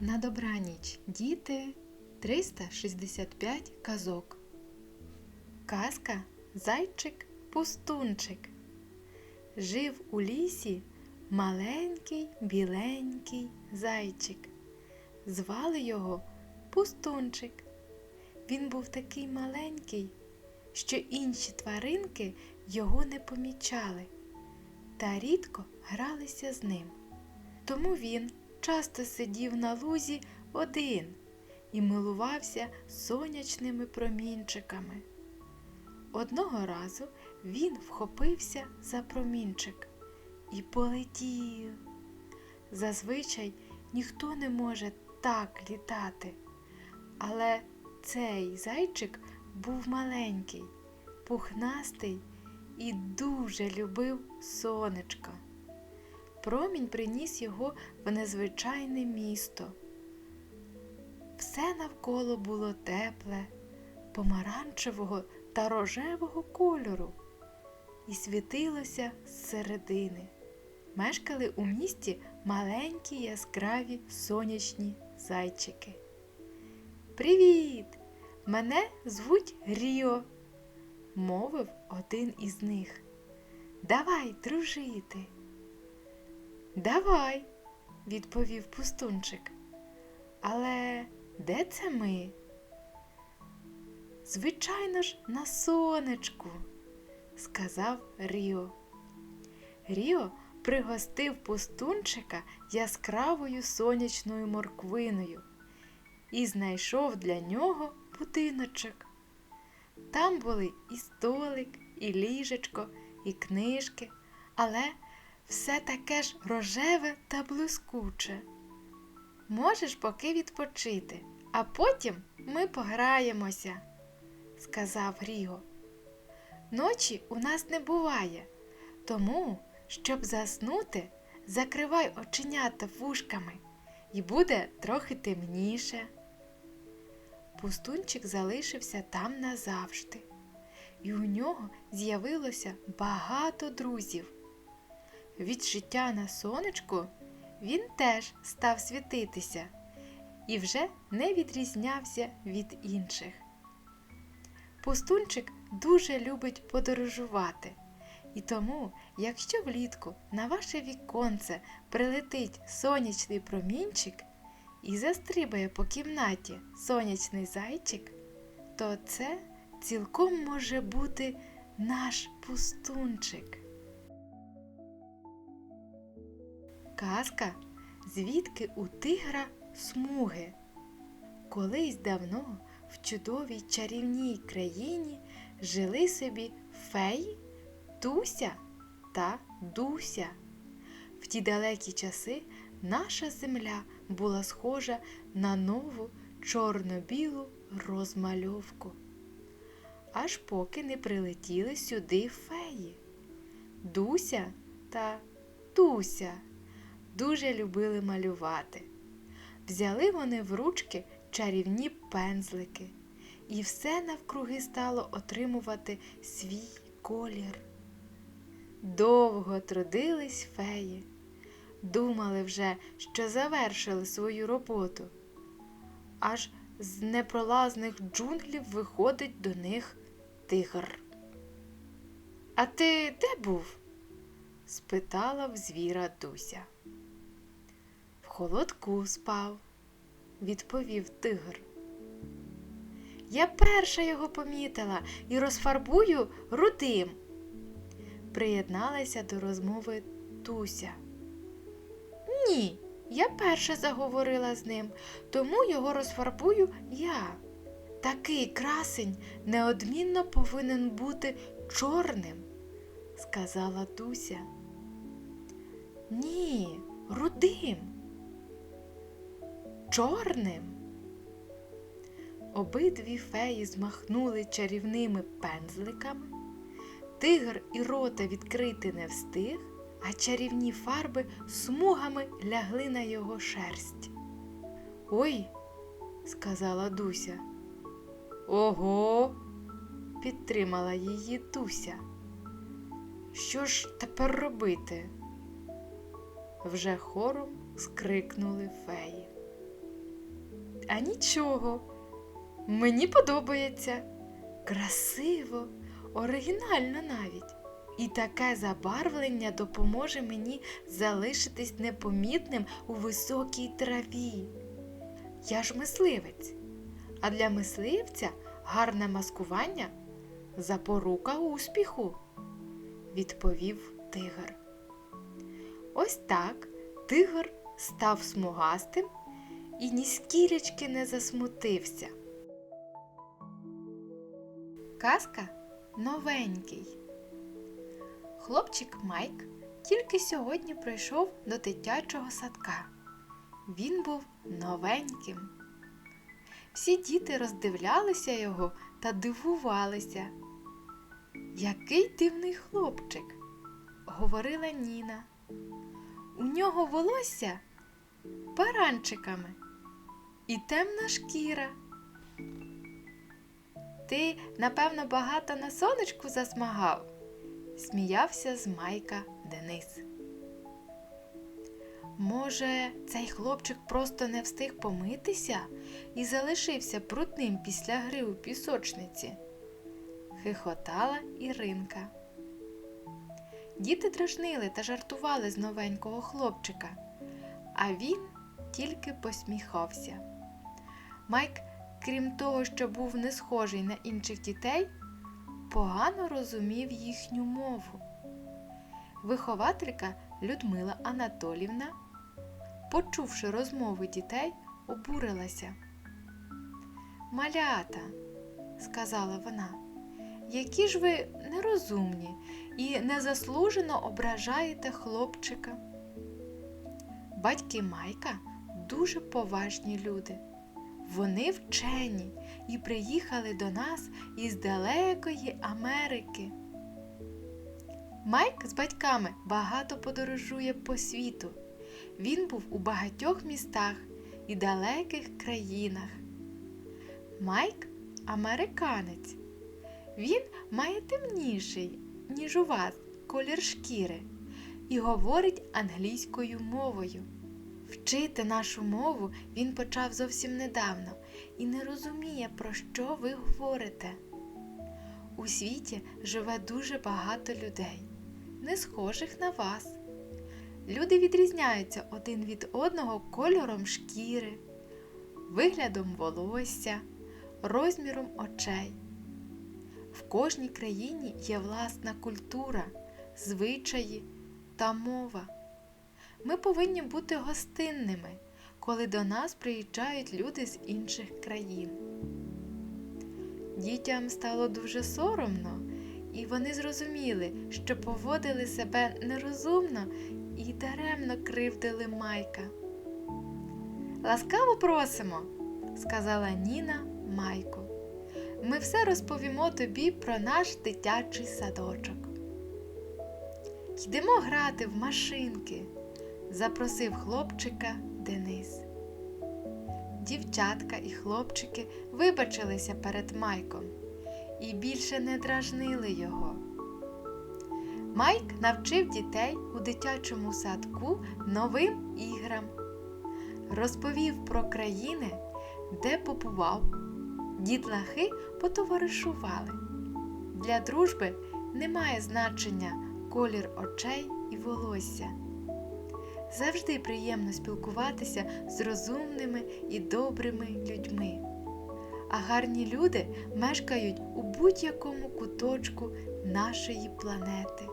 На добраніч, діти 365 казок. Казка Зайчик Пустунчик. Жив у лісі маленький біленький зайчик. Звали його Пустунчик. Він був такий маленький, що інші тваринки його не помічали та рідко гралися з ним. Тому він часто сидів на лузі один і милувався сонячними промінчиками. Одного разу він вхопився за промінчик і полетів. Зазвичай ніхто не може так літати, але цей зайчик був маленький, пухнастий і дуже любив сонечко. Промінь приніс його в незвичайне місто. Все навколо було тепле, помаранчевого та рожевого кольору і світилося зсередини. Мешкали у місті маленькі яскраві сонячні зайчики. Привіт! Мене звуть Ріо, мовив один із них. Давай дружити. Давай, відповів пустунчик. Але де це ми? Звичайно ж, на сонечку, сказав Ріо. Ріо пригостив пустунчика яскравою сонячною морквиною і знайшов для нього будиночок. Там були і столик, і ліжечко, і книжки, але все таке ж рожеве та блискуче. Можеш поки відпочити, а потім ми пограємося, сказав Ріго. Ночі у нас не буває, тому, щоб заснути, закривай оченята вушками і буде трохи темніше. Пустунчик залишився там назавжди, і у нього з'явилося багато друзів. Від життя на сонечку він теж став світитися і вже не відрізнявся від інших. Пустунчик дуже любить подорожувати, і тому, якщо влітку на ваше віконце прилетить сонячний промінчик і застрибає по кімнаті сонячний зайчик, то це цілком може бути наш пустунчик. Казка, звідки у тигра смуги. Колись давно в чудовій чарівній країні жили собі феї Туся та Дуся. В ті далекі часи наша земля була схожа на нову чорно-білу розмальовку. Аж поки не прилетіли сюди феї. Дуся та Туся дуже любили малювати. Взяли вони в ручки чарівні пензлики, і все навкруги стало отримувати свій колір. Довго трудились феї, думали вже, що завершили свою роботу. Аж з непролазних джунглів виходить до них тигр. А ти де був? спитала в звіра Дуся. Холодку спав, відповів тигр. Я перша його помітила і розфарбую рудим. Приєдналася до розмови Туся. Ні, я перша заговорила з ним, тому його розфарбую я. Такий красень неодмінно повинен бути чорним, сказала Туся. Ні, рудим. Чорним. Обидві феї змахнули чарівними пензликами. Тигр і рота відкрити не встиг, а чарівні фарби смугами лягли на його шерсть. Ой, сказала Дуся. Ого, підтримала її Туся. Що ж тепер робити? Вже хором скрикнули феї. А нічого. Мені подобається. Красиво, оригінально навіть. І таке забарвлення допоможе мені залишитись непомітним у високій траві. Я ж мисливець, а для мисливця гарне маскування запорука успіху, відповів тигр. Ось так тигр став смугастим і ні скілечки не засмутився. Казка новенький. Хлопчик Майк тільки сьогодні прийшов до дитячого садка. Він був новеньким. Всі діти роздивлялися його та дивувалися. Який дивний хлопчик, говорила Ніна. У нього волосся баранчиками і темна шкіра. Ти, напевно, багато на сонечку засмагав, сміявся з Майка Денис. Може, цей хлопчик просто не встиг помитися і залишився брудним після гри у пісочниці? хихотала Іринка. Діти дражнили та жартували з новенького хлопчика, а він тільки посміхався. Майк, крім того, що був не схожий на інших дітей, погано розумів їхню мову. Вихователька Людмила Анатолівна, почувши розмови дітей, обурилася. Малята, сказала вона, які ж ви нерозумні і незаслужено ображаєте хлопчика. Батьки Майка дуже поважні люди. Вони вчені і приїхали до нас із далекої Америки. Майк з батьками багато подорожує по світу. Він був у багатьох містах і далеких країнах. Майк американець. Він має темніший, ніж у вас, колір шкіри і говорить англійською мовою. Вчити нашу мову він почав зовсім недавно і не розуміє, про що ви говорите. У світі живе дуже багато людей, не схожих на вас. Люди відрізняються один від одного кольором шкіри, виглядом волосся, розміром очей. В кожній країні є власна культура, звичаї та мова. Ми повинні бути гостинними, коли до нас приїжджають люди з інших країн. Дітям стало дуже соромно, і вони зрозуміли, що поводили себе нерозумно і даремно кривдили Майка. Ласкаво просимо, сказала Ніна Майку. Ми все розповімо тобі про наш дитячий садочок. Йдемо грати в машинки, запросив хлопчика Денис. Дівчатка і хлопчики вибачилися перед Майком і більше не дражнили його. Майк навчив дітей у дитячому садку новим іграм, розповів про країни, де побував. Дітлахи потоваришували. Для дружби немає значення колір очей і волосся. Завжди приємно спілкуватися з розумними і добрими людьми. А гарні люди мешкають у будь-якому куточку нашої планети.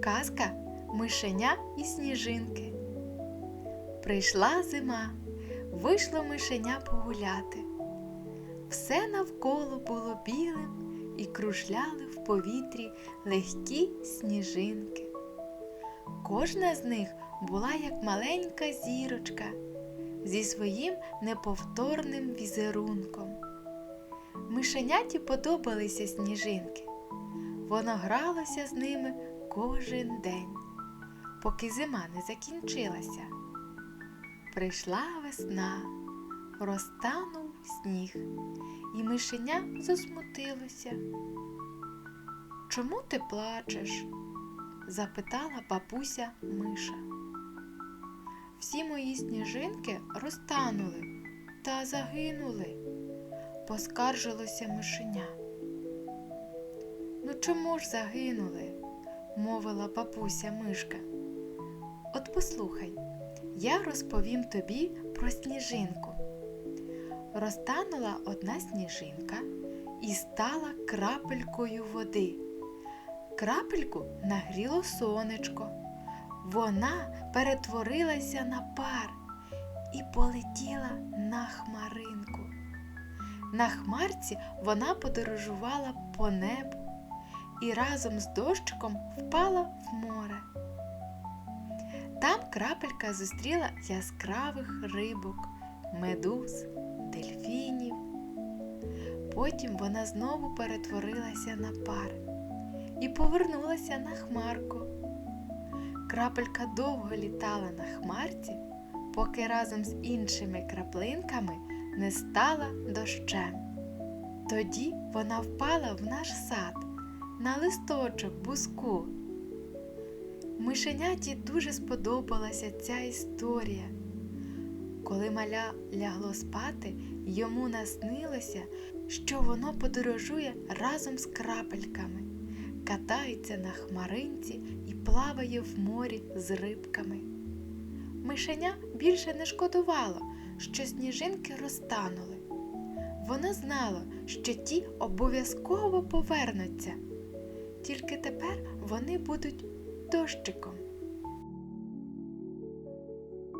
Казка Мишеня і сніжинки. Прийшла зима, вийшло мишеня погуляти. Все навколо було білим і кружляли в повітрі легкі сніжинки. Кожна з них була як маленька зірочка зі своїм неповторним візерунком. Мишеняті подобалися сніжинки. Воно гралося з ними кожен день, поки зима не закінчилася. Прийшла весна, розтанув сніг, і мишеня засмутилося. Чому ти плачеш? запитала бабуся Миша. всі мої сніжинки розтанули та загинули, поскаржилося мишеня. Ну чому ж загинули? мовила бабуся мишка. От послухай, я розповім тобі про сніжинку. Розтанула одна сніжинка і стала крапелькою води. Крапельку нагріло сонечко. Вона перетворилася на пар і полетіла на хмаринку. На хмарці вона подорожувала по небу і разом з дощиком впала в море. Там крапелька зустріла яскравих рибок, медуз, дельфінів. Потім вона знову перетворилася на пар і повернулася на хмарку. Крапелька довго літала на хмарці, поки разом з іншими краплинками не стала дощем. Тоді вона впала в наш сад на листочок буску. Мишеняті дуже сподобалася ця історія. Коли маля лягло спати, йому наснилося, що воно подорожує разом з крапельками, катається на хмаринці і плаває в морі з рибками. Мишеня більше не шкодувало, що сніжинки розтанули. Воно знало, що ті обов'язково повернуться, тільки тепер вони будуть дощиком.